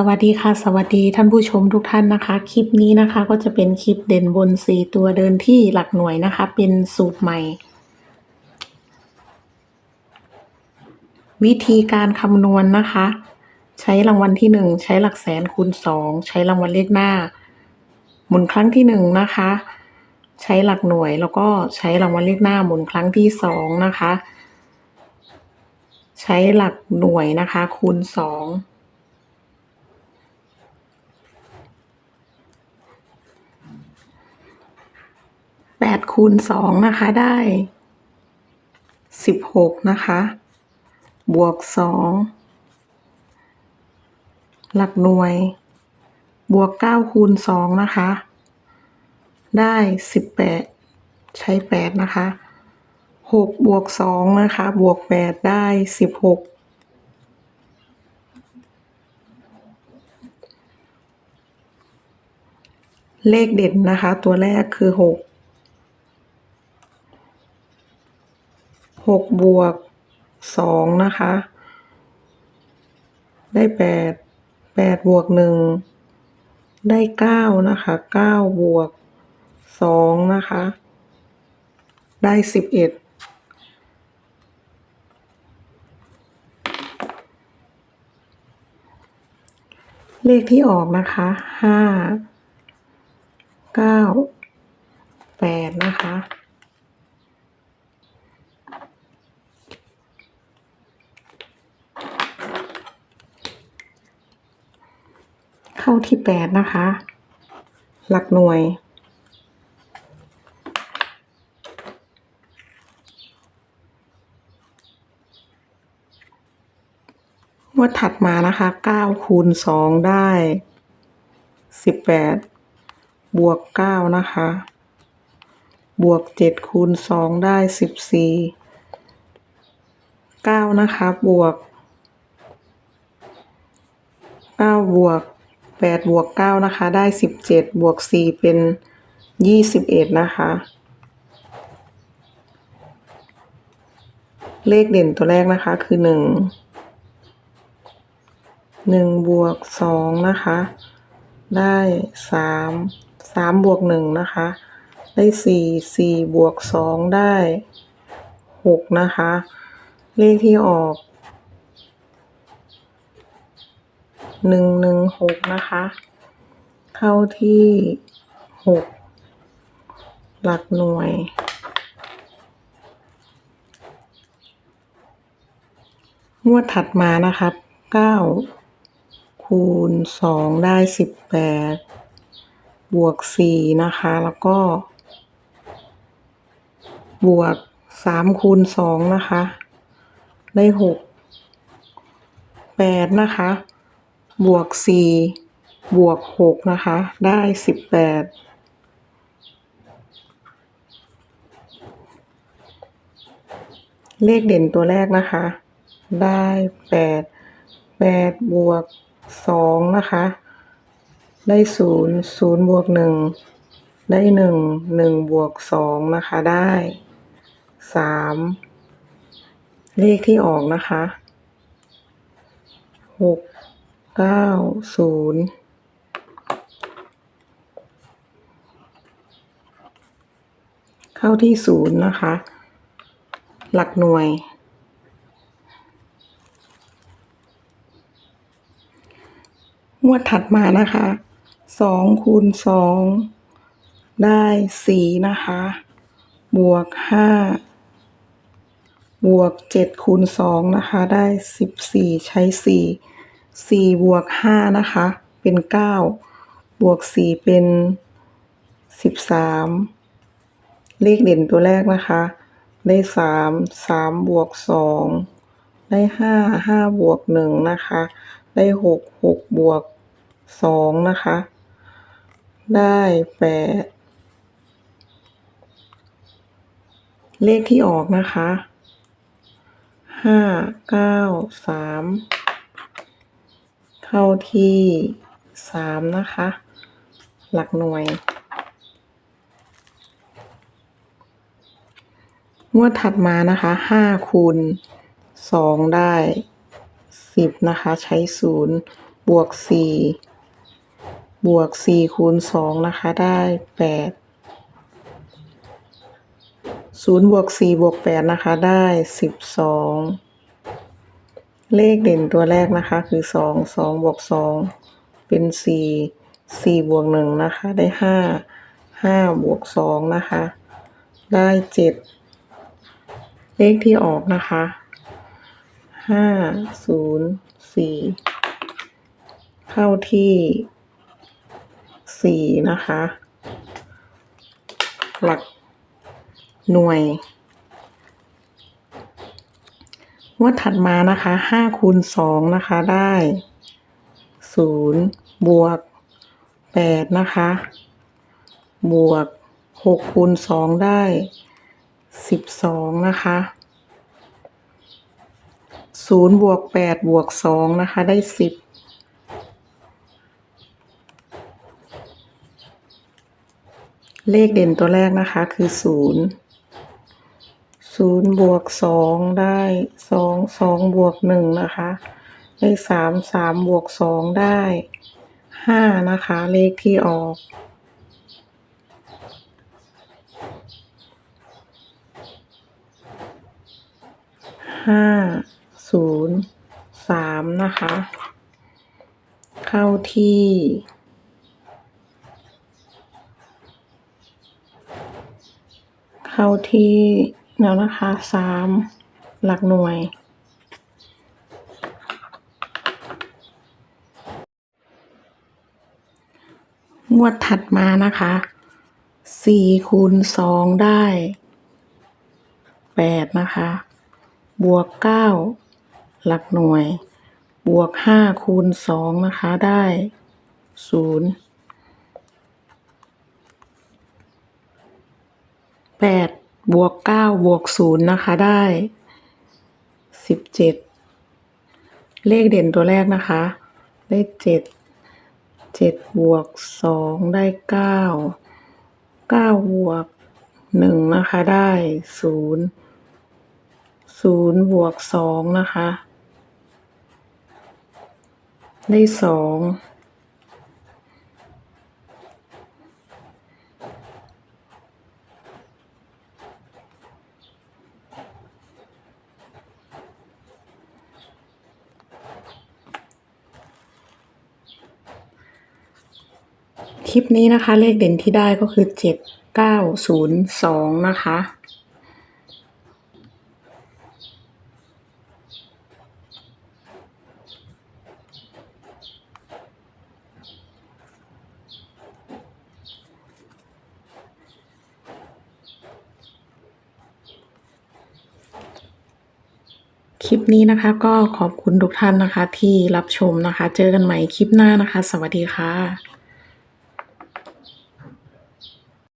สวัสดีค่ะ สวัสดีท่านผู้ชมทุกท่านนะคะ คลิปนี้นะคะก็จะเป็นคลิปเด่นบน 4 ตัวเดินที่หลักหน่วยนะคะ เป็นสูตรใหม่ วิธีการคำนวณนะคะ ใช้รางวัลที่ 1 ใช้หลักแสนคูณ 2 ใช้รางวัลเลขหน้า หมุนครั้งที่ 1 นะคะ ใช้หลักหน่วยแล้วก็ใช้รางวัลเลขหน้าหมุนครั้งที่ 2 นะคะ ใช้หลักหน่วยนะคะ คูณ 2 แปดคูณสองนะคะได้สิบหกนะคะ บวกสองหลักหน่วย บวกเก้าคูณสองนะคะ ได้สิบแปดใช้แปดนะคะหกบวกสองนะคะ บวกแปดได้สิบหกเลขเด่นนะคะ ตัวแรกคือหก หกบวกสองนะคะ ได้แปดแปดบวกหนึ่งได้เก้านะคะเก้าบวกสองนะคะ ได้สิบเอ็ดเลขที่ออกนะคะห้าเก้าแปดนะคะ เข้าที่แปดนะคะ หลักหน่วย งวดถัดมานะคะเก้าคูณสองได้สิบแปดบวกเก้านะคะ บวกเจ็ดคูณสองได้สิบสี่เก้านะคะ บวกเก้าบวก แปดบวกเก้านะคะ ได้สิบเจ็ดบวกสี่เป็นยี่สิบเอ็ดนะคะ เลขเด่นตัวแรกนะคะคือหนึ่งหนึ่งบวกสองนะคะ ได้สามสามบวกหนึ่งนะคะ ได้สี่สี่บวกสองได้หกนะคะ เลขที่ออก หนึ่งหนึ่งหกนะคะ เข้าที่หกหลักหน่วย งวดถัดมานะครับเก้าคูณสองได้สิบแปดบวกสี่นะคะ แล้วก็ บวกสามคูณสองนะคะ ได้หกแปดนะคะ บวกสี่บวกหกนะคะ ได้สิบแปดเลขเด่นตัวแรกนะคะ ได้แปดแปดบวกสองนะคะ ได้ศูนย์ศูนย์บวกหนึ่งได้หนึ่งหนึ่งบวกสองนะคะ ได้สามเลขที่ออกนะคะหก เก้าศูนย์เข้าที่ศูนย์นะคะ หลักหน่วย งวดถัดมานะคะสองคูณสองได้สี่นะคะ บวกห้าบวกเจ็ดคูณสองนะคะ ได้สิบสี่ใช้สี่ สี่บวกห้านะคะ เป็นเก้าบวกสี่เป็นสิบสามเลขเด่นตัวแรกนะคะ ได้สามสามบวกสองได้ห้าห้าบวกหนึ่งนะคะ ได้หกหกบวกสองนะคะ ได้แปดเลขที่ออกนะคะห้าเก้าสาม เข้าที่สามนะคะ หลักหน่วย งวดถัดมานะคะห้าคูณสองได้สิบนะคะ ใช้ศูนย์บวกสี่บวกสี่คูณสองนะคะ ได้แปดศูนย์บวกสี่บวกแปดนะคะ ได้สิบสอง เลขเด่นตัวแรกนะคะคือสองสองบวกสองเป็นสี่สี่บวกหนึ่งนะคะ ได้ห้าห้าบวกสองนะคะ ได้เจ็ดเลขที่ออกนะคะห้าศูนย์สี่เข้าที่สี่นะคะ หลักหน่วย งวดถัดมานะคะห้าคูณสองนะคะได้ศูนย์บวกแปดนะคะ บวกหกคูณสองได้สิบสองนะคะศูนย์บวกแปดบวกสองนะคะได้สิบเลขเด่นตัวแรกนะคะคือศูนย์ ศูนย์บวกสองได้สองสองบวกหนึ่งนะคะได้สามสามบวกสองได้ห้านะคะ เลขที่ออก ห้าศูนย์สามนะคะ เข้าที่เข้าที่ แล้วนะคะสามหลักหน่วย งวดถัดมานะคะสี่คูณสองได้แปดนะคะ บวกเก้าหลักหน่วย บวกห้าคูณสองนะคะได้ศูนย์แปด บวกเก้าบวกศูนย์นะคะได้สิบเจ็ดเลขเด่นตัวแรกนะคะ ได้เจ็ดเจ็ดบวกสองได้เก้าเก้าบวกหนึ่งนะคะได้ศูนย์ศูนย์บวกสองนะคะ ได้สอง คลิปนี้นะคะ เลขเด่นที่ได้ก็คือเจ็ดเก้าศูนย์สองนะคะ คลิปนี้นะคะก็ขอบคุณทุกท่านนะคะที่รับชมนะคะ เจอกันใหม่คลิปหน้านะคะ สวัสดีค่ะ